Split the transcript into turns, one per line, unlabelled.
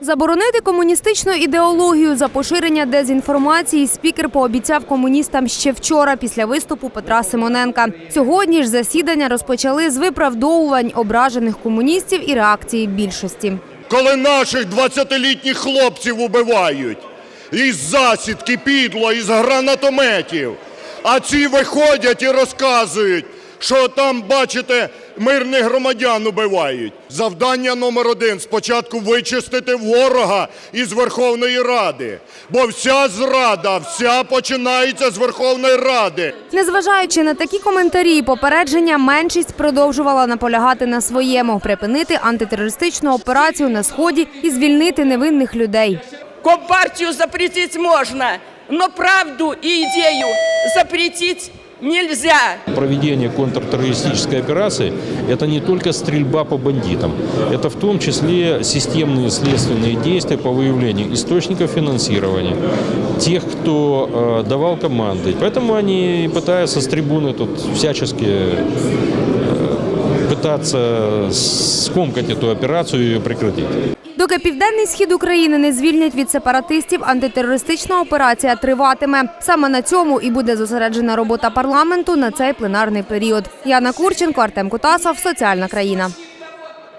Заборонити комуністичну ідеологію за поширення дезінформації спікер пообіцяв комуністам ще вчора після виступу Петра Симоненка. Сьогодні ж засідання розпочали з виправдовувань ображених комуністів і реакції більшості.
коли наших 20-літніх хлопців убивають із засідки підло, із гранатометів. А ці виходять і розказують, що там, бачите, мирних громадян убивають. Завдання номер один – спочатку вичистити ворога із Верховної Ради. Бо вся зрада, вся починається з Верховної Ради.
Незважаючи на такі коментарі і попередження, меншість продовжувала наполягати на своєму припинити антитерористичну операцію на сході і звільнити невинних людей.
Компартию запретить можно, но правду и идею запретить нельзя.
Проведение контртеррористической операции – это не только стрельба по бандитам, это в том числе системные следственные действия по выявлению источников финансирования, тех, кто э, давал команды. Поэтому они пытаются с трибуны тут всячески э, пытаться скомкать эту операцию и ее прекратить.
Доки південний схід України не звільнять від сепаратистів, антитерористична операція триватиме. Саме на цьому і буде зосереджена робота парламенту на цей пленарний період. Яна Курченко, Артем Кутасов, Соціальна країна.